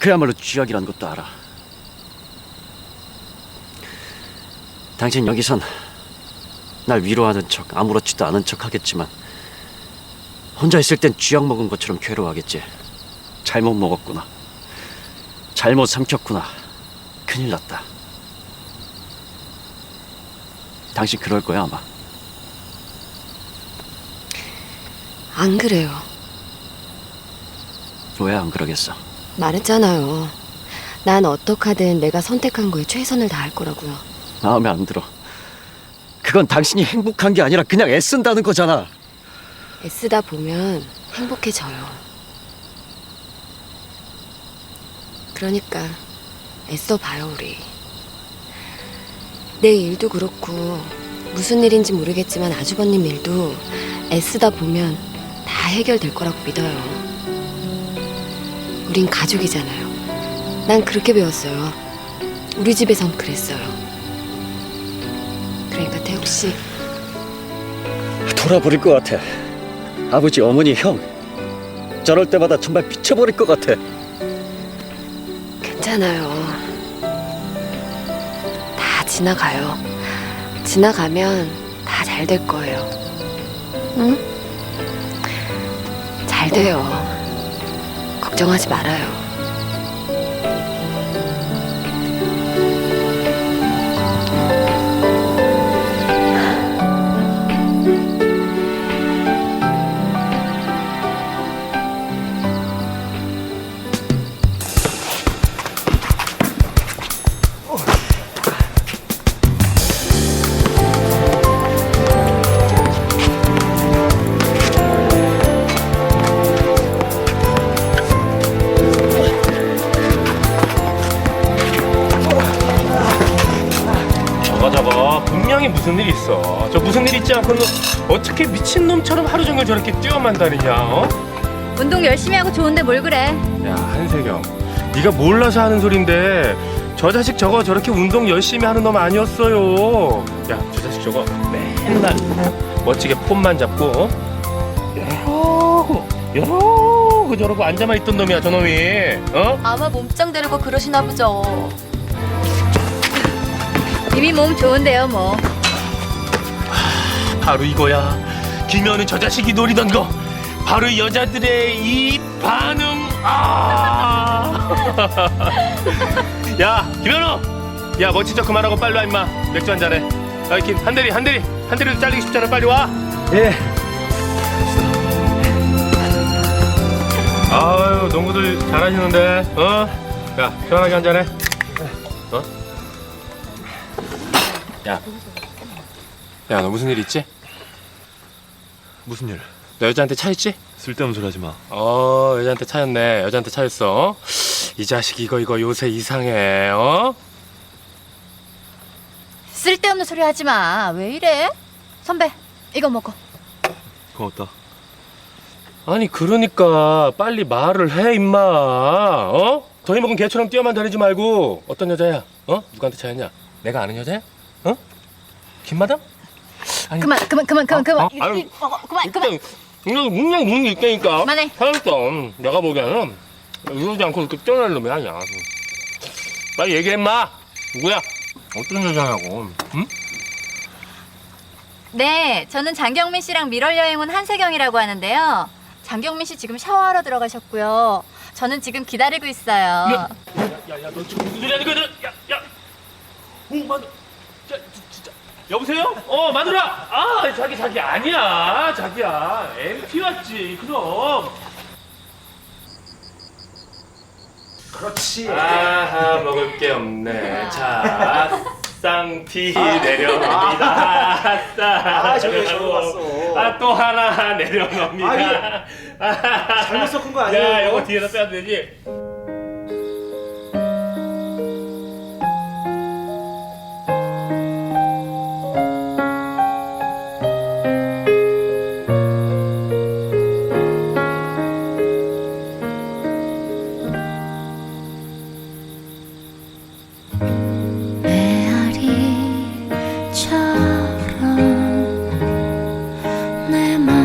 그야말로 쥐약이라는 것도 알아. 당신 여기선 날 위로하는 척 아무렇지도 않은 척 하겠지만 혼자 있을 땐 쥐약 먹은 것처럼 괴로워하겠지. 잘못 먹었구나. 잘못 삼켰구나. 큰일 났다. 당신 그럴 거야 아마. 안 그래요. 왜 안 그러겠어? 말했잖아요. 난 어떡하든 내가 선택한 거에 최선을 다할 거라고요. 마음에 안 들어. 그건 당신이 행복한 게 아니라 그냥 애쓴다는 거잖아. 애쓰다 보면 행복해져요. 그러니까 애써 봐요, 우리. 내 일도 그렇고 무슨 일인지 모르겠지만 아주버님 일도 애쓰다 보면 다 해결될 거라고 믿어요. 우린 가족이잖아요. 난 그렇게 배웠어요. 우리 집에선 그랬어요. 그러니까 태욱 씨, 돌아버릴 것 같아. 아버지, 어머니, 형. 저럴 때마다 정말 미쳐버릴 것 같아. 괜찮아요. 다 지나가요. 지나가면 다 잘 될 거예요. 응? 잘 돼요. 걱정하지 말아요. 분명히 무슨 일 있어. 저 무슨 일 있지 않고는 어떻게 미친 놈처럼 하루 종일 저렇게 뛰어만 다니냐? 어? 운동 열심히 하고 좋은데 뭘 그래? 야 한세경, 네가 몰라서 하는 소린데 저 자식 저거 저렇게 운동 열심히 하는 놈 아니었어요. 야 저 자식 저거 맨날 멋지게 폼만 잡고 어? 여러고 여러고 저러고 앉아만 있던 놈이야 저 놈이. 어? 아마 몸짱 되려고 그러시나 보죠. 이미 몸 좋은데요, 뭐. 바로 이거야. 김현우 저 자식이 노리던 거. 바로 이 여자들의 이 반응. 아. 야, 김현우. 야, 멋진 척 그만하고 빨리 와 임마. 맥주 한 잔해. 야, 김, 한 대리, 한 대리. 한 대리도 잘리기 쉽잖아. 빨리 와. 예. 아유, 농구들 잘하시는데. 어? 야, 시원하게 한 잔해. 어? 야. 야, 너 무슨 일 있지? 무슨 일? 너 여자한테 차 있지? 쓸데없는 소리 하지 마. 어 여자한테 차였네 여자한테 차였어 이 자식 이거 이거 요새 이상해 어? 쓸데없는 소리 하지 마. 왜 이래? 선배, 이거 먹어. 고맙다. 아니 그러니까 빨리 말을 해 임마 어? 더위 먹은 개처럼 뛰어만 다니지 말고 어떤 여자야 어? 누구한테 차였냐 내가 아는 여자야? 어? 김마담? 아니 그만, 그만, 그만, 그만, 그만. 어? 아유, 이- 이- 먹어, 그만, 그만. 그냥 그냥 일 있다니까 그만해. 음, 내가 보기에는 이러지 않고 이렇게 뛰어날 놈이 아니야 빨리 얘기해 임마 누구야? 어떤 여자냐고 응? 네, 저는 장경민 씨랑 밀월 여행 온 한세경이라고 하는데요. 장경민 씨 지금 샤워하러 들어가셨고요. 저는 지금 기다리고 있어요. 야, 야, 야, 너 지금 무슨 소리 하는 거야? 야, 야. 오, 마 지- 진짜. 여보세요? 어, 마누라. 아, 자기 자기 아니야. 자기야. MP 왔지. 그럼. 그렇지. 아하, 먹을 게 없네. 자, 쌍피 내려놓습니다. 아싸. 아, 저기 저거 봤어. 아, 또 하나 내려놓습니다. 잘못 섞은 거 아니에요, 야, 이거? 이거 뒤에다 빼도 되지? нема.